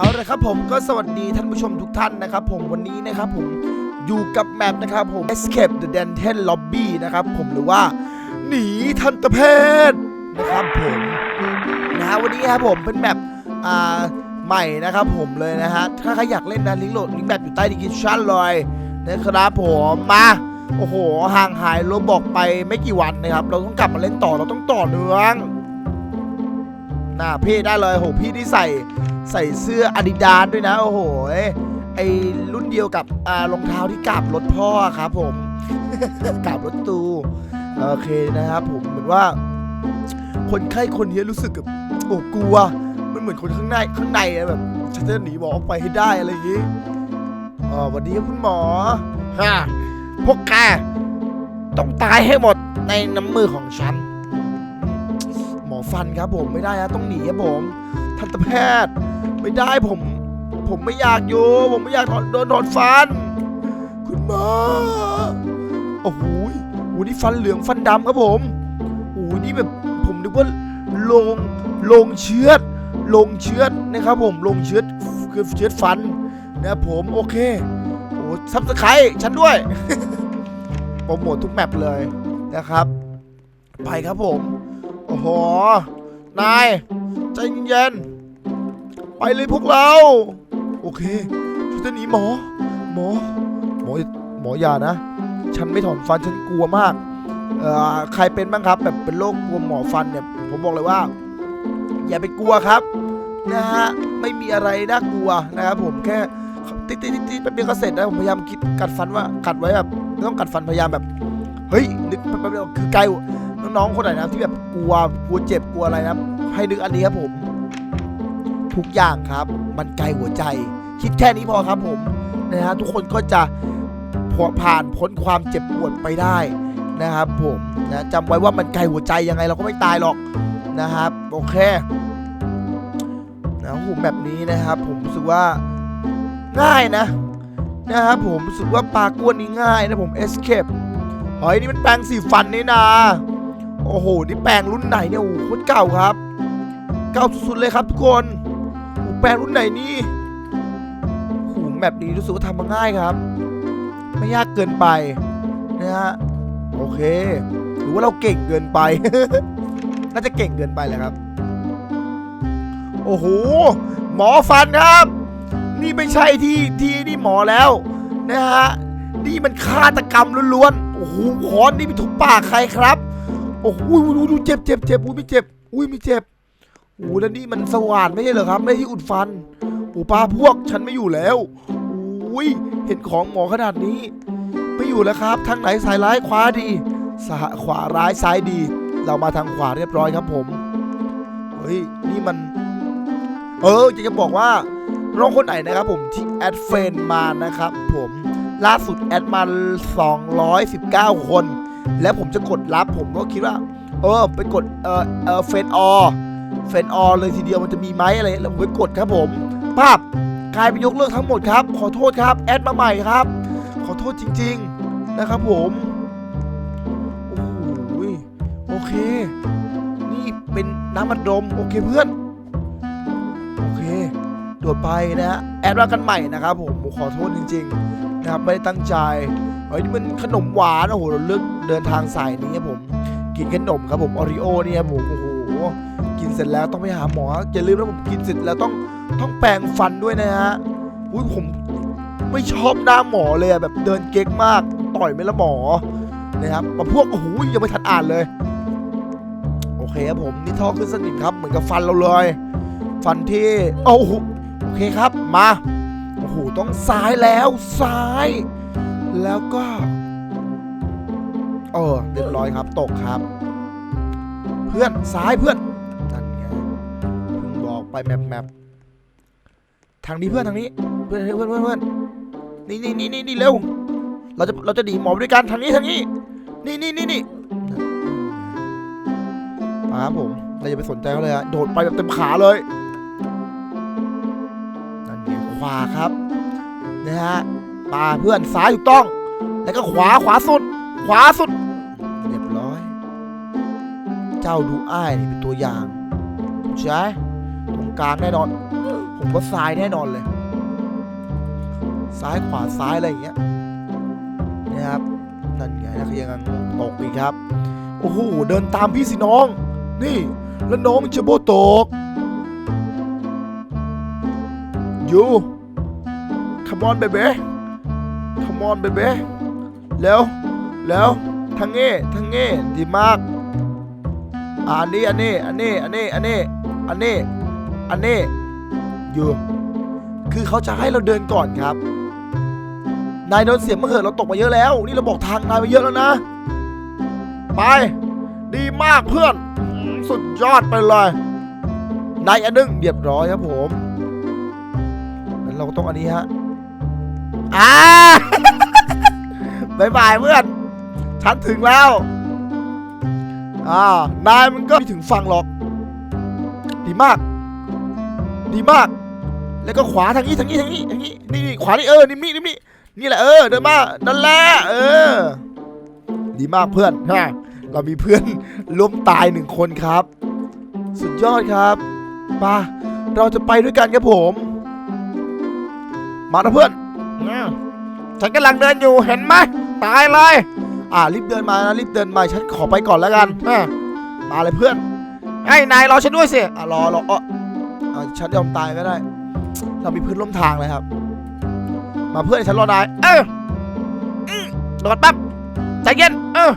เอาละครับผมก็สวัสดีท่านผู้ชมทุกท่านนะครับผมวันนี้นะครับผมอยู่กับแมปนะครับผม Escape the Dental Lobby นะครับผมหรือว่า หนีทันตแพทย์นะครับผมนะฮะวันนี้ครับผมเป็นแมปอ่าใหม่นะครับผมเลยนะฮะถ้าใครอยากเล่นนะลิงก์โหลดลิงก์แบบอยู่ใต้ดีคิชั่นเลยนะครับผมมาโอ้โหห่างหายโรบอกไปไม่กี่วันนะครับ เราต้องกลับมาเล่นต่อเราต้องต่อเนื่อง น่าพี่ได้เลยโหพี่ที่ใส่ใส่เสื้ออาดิดาสด้วยนะโอ้โหไอรุ่นเดียวกับอ่ารองเท้าที่กราบรถพ่อครับผมกราบรถตูโอเคนะครับผมเหมือนว่า คนไข้คนนี้รู้สึกกับโอ้กลัว มันเหมือนคนข้างในข้างในแบบฉันจะหนีหมอออกไปให้ได้อะไรอย่างงี้อ๋อวันนี้คุณหมอฮะพวกแกต้องตายให้หมดในน้ำมือของฉัน ฟันครับผมไม่ได้นะต้องหนีครับผมทันตแพทย์ ไม่ได้ผม ผมไม่อยากอยู่ ผมไม่อยากถอนโดนถอนฟัน คุณหมอโอ้โหยโอ้นี่ฟันเหลืองฟันดำครับผมโอ้โหนี่แบบผมนึกว่าลงลงเชื้อดลงเชื้อดนะครับผมลงเชือดคือเชื้อดฟันนะครับผมโอเคโอ้ซับสไครฉันด้วยโปรโมททุกแมปเลยนะครับ ไปครับผม โอ้โห นาย ใจเย็นๆไปเลยพวกเรา โอเคฉันจะหนีหมอ หมอ หมอ หมออย่านะ ฉันไม่ถอนฟัน ฉันกลัวมาก เอ่อ ใครเป็นบ้างครับ แบบเป็นโรคกลัวหมอฟันเนี่ย ผมบอกเลยว่า อย่าไปกลัวครับ นะฮะ ไม่มีอะไรน่ากลัวนะครับผม แค่ติ๊ดติ๊ดติ๊ดแป๊บเดียวก็เสร็จแล้วผมพยายามคิดกัดฟันว่ากัดไว้แบบไม่ต้องกัดฟันพยายามแบบ เฮ้ยนึกแป๊บเดียวคือไกล น้องๆคนไหนนะครับที่แบบกลัวกลัวเจ็บกลัวอะไรนะครับ ให้นึกอันนี้ครับผม ทุกอย่างครับ มันไกลหัวใจ คิดแค่นี้พอครับผมนะฮะทุกคนก็จะผ่านพ้นความเจ็บปวดไปได้นะครับ ผมนะจำไว้ว่ามันไกลหัวใจยังไงเราก็ไม่ตายหรอกนะครับโอเคนะผมแบบนี้นะครับ ผมรู้สึกว่าง่ายนะนะครับผมรู้สึกว่าปลากวนนี้ง่ายนะผม escape เฮ้ยนี่มันแปรงสีฟันนี่นา โอ้โห นี่แปรงรุ่นไหนเนี่ยโอ้โหคตรเก่าครับ เก่าสุดๆเลยครับทุกคนโอ้โหแปรงรุ่นไหนนี่โอ้โหแบบนี้รู้สึกว่าทำมาง่ายครับ ไม่ยากเกินไปนะฮะโอเค หรือว่าเราเก่งเกินไป น่าจะเก่งเกินไปแหละครับ โอ้โห หมอฟันครับ นี่ไม่ใช่ที่ที่นี่หมอแล้วนะฮะ นี่มันฆาตกรรมล้วนๆ โอ้โหขอนนี่ไปถูกปากใครครับ โอ้โหดูเจ็บเจ็บเจ็บอุ้ยไม่เจ็บ อุ้ยไม่เจ็บโอ้แล้วนี่มันสว่านไม่ใช่เหรอครับ ไม่ใช่ที่อุดฟันโอ้ปลาพวกฉันไม่อยู่แล้วอุ้ยเห็นของหมอขนาดนี้ ไม่อยู่แล้วครับ ทางไหนสายร้ายขวาดีสาขวาร้ายซ้ายดี เรามาทางขวาเรียบร้อยครับผมเฮ้ยนี่มัน เออจะจะบอกว่าน้องคนไหนนะครับผมที่แอดเฟนมานะครับผม ล่าสุดแอดมา 219 คน แล้วผมจะกดรับผมก็คิดว่า เออไปกดเออเออเฟนออเฟนออเลยทีเดียวมันจะมีไหมอะไรแล้วผมไปกดครับผมภาพกลายเป็นยกเลิกทั้งหมดครับ ขอโทษครับแอดมาใหม่ครับ ขอโทษจริง ๆนะครับผมโอ้โหโอเค นี่เป็นน้ำมันดมโอเคเพื่อนโอเคโดดไปนะฮะแอดมากันใหม่นะครับผมผมขอโทษจริง ๆ นะครับไม่ได้ตั้งใจเฮ้ยนี่มันขนมหวานโอ้โหเราเลือกเดินทางสายนี้ครับผมกินขนมครับผมออริโอเนี่ยครับผมโอ้โหกินเสร็จแล้วต้องไปหาหมออย่าลืมนะผมกินเสร็จแล้วต้องต้องแปรงฟันด้วยนะฮะอุ้ยผมไม่ชอบหน้าหมอเลยอะแบบเดินเก๊กมากต่อยไม่ละหมอนะครับมาพวกโอ้โหยังไม่ทันอ่านเลย โอเคครับผมนี่ท่อขึ้นสนิมครับเหมือนกับฟันเราเลย ฟันที่โอ้โหโอเคครับมา โอ้โหต้องซ้ายแล้วซ้าย แล้วก็ เออเรียบร้อยครับตกครับ เพื่อนซ้ายเพื่อนนั่นไงพิ่งบอกไปแมปแมปทางนี้เพื่อนทางนี้ เพื่อนเพื่อนเพื่อนเพื่อนนี่นี่นี่นี่นี่เร็วเราจะเราจะหนีหมอไปด้วยกันทางนี้ทางนี้ นี่นี่นี่นี่มาครับผมเราอย่าไปสนใจเขาเลยฮะโดดไปแบบเต็มขาเลย ขวาครับนะฮะมาเพื่อนซ้ายถูกต้อง แล้วก็ขวาขวาสุด ขวาสุด เรียบร้อย เจ้าดูอ้ายนี่เป็นตัวอย่างใช่ตรงกลางแน่นอน ผมว่าซ้ายแน่นอนเลย ซ้ายขวาซ้ายอะไรอย่างเงี้ยนะครับนั่นไงนักยังตกอีกครับ โอ้โหเดินตามพี่สิน้อง นี่ แล้วน้องจะโบตกอยูค m มอนเบเบ้ค m มอนเบเบ้แล้วแล้วทางเง่ทางเง่ดีมากอันนี้อันนี้อันนี้อันนี้อันนี้อันนี้อันนี้อยู่คือเขาจะให้เราเดินก่อนครับ นายโดนเสียงมาเหอะเราตกมาเยอะแล้ว นี่เราบอกทางนายมาเยอะแล้วนะ ไป ดีมากเพื่อน สุดยอดไปเลยนายอันหนึงเรียบร้อยครับผมงั้นเราก็ต้องอันนี้ฮะ อ่าบายบายเพื่อน ฉันถึงแล้ว อ่า นายมันก็ไม่ถึงฝั่งหรอก ดีมาก ดีมาก แล้วก็ขวาทางนี้ทางนี้ทางนี้ทางนี้ นี่ขวานี่เออ นี่นี่นี่นี่นี่แหละเออ เดินมา นั่นแหละ เออ ดีมากเพื่อนฮะเรามีเพื่อนล้มตายหนึ่งคนครับ สุดยอดครับมาเราจะไปด้วยกันครับผม มานะเพื่อน อืมฉันกำลังเดินอยู่เห็นไหมตายเลย อ่ารีบเดินมานะรีบเดินมาฉันขอไปก่อนแล้วกันฮะมาเลยเพื่อนให้ยนายรอฉันด้วยสิอะรอรอเอออะฉันยอมตายก็ได้ เรามีเพื่อนร่วมทางเลยครับ มาเพื่อนฉันรอนายเอออืมโดดปั๊บใจเย็นเออ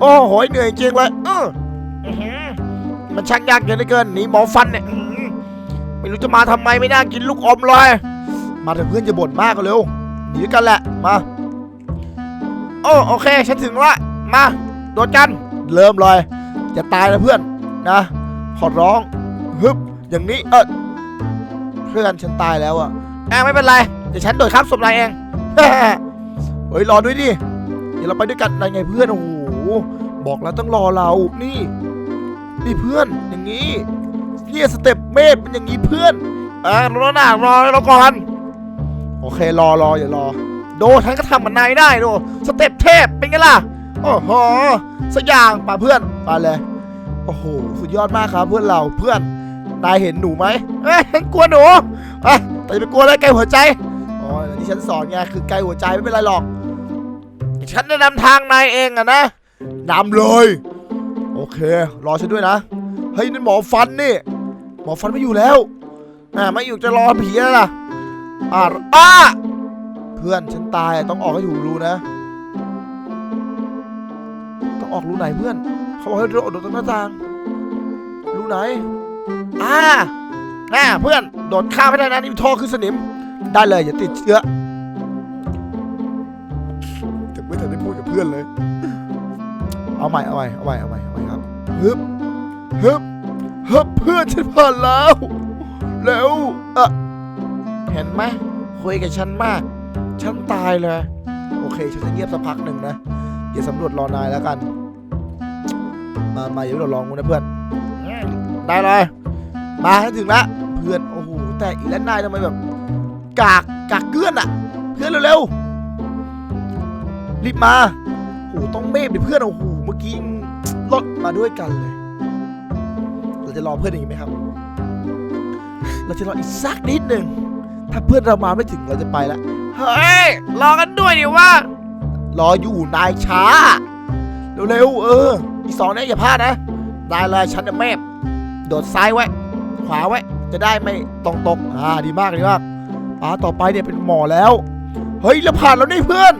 โอ้โหเหนื่อยจริงเลยเอออื้อหือมันช่างยากเกินเหลือเกินหนีหมอฟันเนี่ยอื้อหือไม่รู้จะมาทำไมไม่น่ากินลูกอมเลย มาเถอะเพื่อนจะบ่นมากก็เร็ว หนีด้วยกันแหละมาโอ้โอเคฉันถึงละมาโดดกัน เริ่มเลยอย่าตายนะเพื่อนนะขอร้องฮึบอย่างนี้เออเพื่อนฉันตายแล้วอะแองไม่เป็นไรเดี๋ยวฉันโดดข้ามศพนายเองเฮ้ยรอด้วยดิเดี๋ยวเราไปด้วยกันนายไงเพื่อนโอ้โหบอกแล้วต้องรอเรานี่ นี่เพื่อนอย่างนี้เนี่ยสเต็ปเมธเป็นอย่างนี้เพื่อนอ่ารอหน้ารอเราก่อน โอเครอรออย่ารอ โดฉันก็ทำเหมือนนายได้โดสเต็ปเทพเป็นไงล่ะโอ้โหสักอย่างป่าเพื่อนไปเลยโอ้โหสุดยอดมากครับเพื่อนเราเพื่อนนายเห็นหนูไหมเอ้ยฉันกลัวหนูอ้ยแต่จะไปกลัวอะไรไกลหัวใจอ๋อที่ฉันสอนไงคือไกลหัวใจไม่เป็นไรหรอก ฉันจะนำทางนายเองอะนะนำเลย โอเค รอฉันด้วยนะเฮ้ยนั่นหมอฟันนี่หมอฟันไม่อยู่แล้วอ่าไม่อยู่จะรอผีแล้วล่ะ อ่าอ้าเพื่อนฉันตายต้องออกให้ถูกรูนะ ต้องออกรูไหนเพื่อน เขาบอกให้โดดโดตรงหน้าต่างรูไหนอ่าน่าเพื่อนโดดข้ามไม่ได้นะนี่มันท่อขึ้นสนิม ได้เลยอย่าติดเชื้อถึงไม่ทันได้พูดกับเพื่อนเลย เอาใหม่เอาใหม่เอาใหม่เอาใหม่เอาใหม่ครับฮึบฮึบฮึบเพื่อนฉันผ่านแล้วเร็วอะ เห็นไหมคุยกับฉันมาก ฉันตายเลย โอเค ฉันจะเงียบสักพักหนึ่งนะ เดี๋ยวสำรวจรอนายแล้วกัน มามาอย่าเราลองกูนะเพื่อน ได้เลย มาให้ถึงละ เพื่อน โอ้โห แต่อีแล้วนายทำไมแบบ กาก กากเกลื่อนอะเพื่อนเร็วๆ รีบมาโอ้โหต้องเมฟดิเพื่อน โอ้โห เมื่อกี้รถมาด้วยกันเลย เราจะรอเพื่อนอีกไหมครับ เราจะรออีกสักนิดหนึ่ง ถ้าเพื่อนเรามาไม่ถึงเราจะไปแล้วเฮ้ย รอกันด้วยดิว่ารออยู่นายช้า เร็วๆเออ อีกสองเนี่ยอย่าพลาดนะได้เลยฉันจะเมฟโดดซ้ายไว้ ขวาไว้ จะได้ไม่ตรงตกอ่าดีมากดีมากอ่าต่อไปเนี่ยเป็นหมอแล้ว เฮ้ยเราผ่านแล้วนี่เพื่อน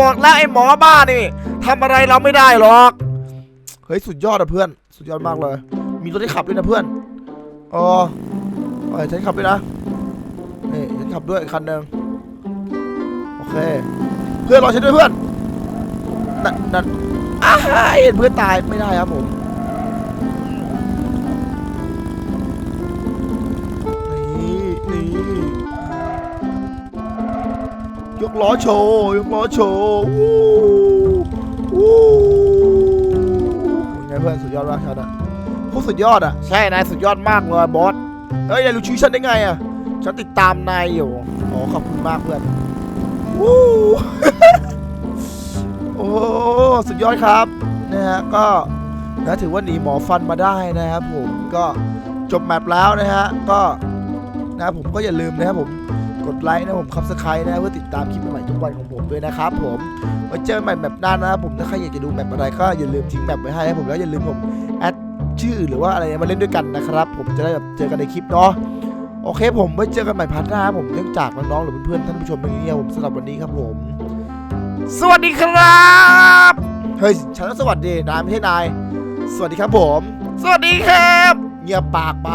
บอกแล้วไอ้หมอบ้านี่ทำอะไรเราไม่ได้หรอก เฮ้ยสุดยอดอะเพื่อน สุดยอดมากเลย มีรถให้ขับด้วยนะเพื่อนอ๋อเอ้ยฉันขับด้วยนะนี่ฉัน ขับด้วยอีกคันหนึ่งโอเค เพื่อนรอฉันด้วยเพื่อนนั่นนั่นอ้าเห็นเพื่อนตายไม่ได้ครับผมนี่นี่ยกล้อโชว์ยกล้อโชว์วู้วู้เป็นไงเพื่อนสุดยอดมากครับอะพวกสุดยอดอะใช่นายสุดยอดมากเลยบอสเฮ้ยนายรู้ชื่อฉันได้ไงอะ ฉันติดตามนายอยู่อ๋อขอบคุณมากเพื่อนวู้โอ้สุดยอดครับนะฮะก็นะถือว่าหนีหมอฟันมาได้นะครับผมก็จบแมปแล้วนะฮะก็นะผมก็อย่าลืมนะครับผมกดไลค์นะผมคับสไครต์นะเพื่อติดตามคลิปใหม่ๆทุกวันของผมด้วยนะครับผมไว้เจอกันใหม่แบบหน้านะครับผมถ้าใครอยากจะดูแบบอะไรก็อย่าลืมทิ้งแบบไว้ให้นะผมแล้วอย่าลืมผมแอดชื่อหรือว่าอะไรมาเล่นด้วยกันนะครับ ผมจะได้แบบเจอกันในคลิปเนาะ โอเคผมไว้เจอกันใหม่พาร์ทหน้าครับผมเนื่องจากน้องๆหรือเพื่อนๆท่านผู้ชมตรงนี้ครับผมสำหรับวันนี้ครับผม สวัสดีครับเฮ้ยฉันต้องสวัสดีนายไม่ใช่นายสวัสดีครับผม สวัสดีครับ เงียบปากไป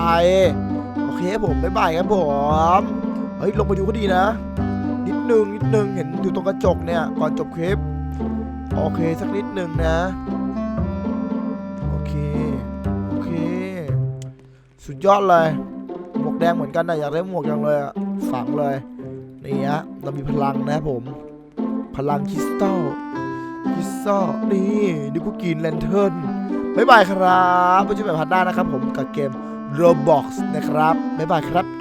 โอเคครับผมบ๊ายบายครับผมเฮ้ยลงไปดูก็ดีนะ นิดนึงนิดนึงเห็นอยู่ตรงกระจกเนี่ยก่อนจบคลิปโอเคสักนิดนึงนะโอเคโอเค สุดยอดเลยหมวก แดงเหมือนกันนะอยากได้หมวกจังเลยอะฝังเลยนี่ฮะเรามีพลังนะครับผม พลังคริสตัลคริสตัลนี่ดิคุกินแลนเทิร์นบ๊ายบายครับไว้เจอกันใหม่พันหน้านะครับผมกับเกม Roblox นะครับบ๊ายบายครับ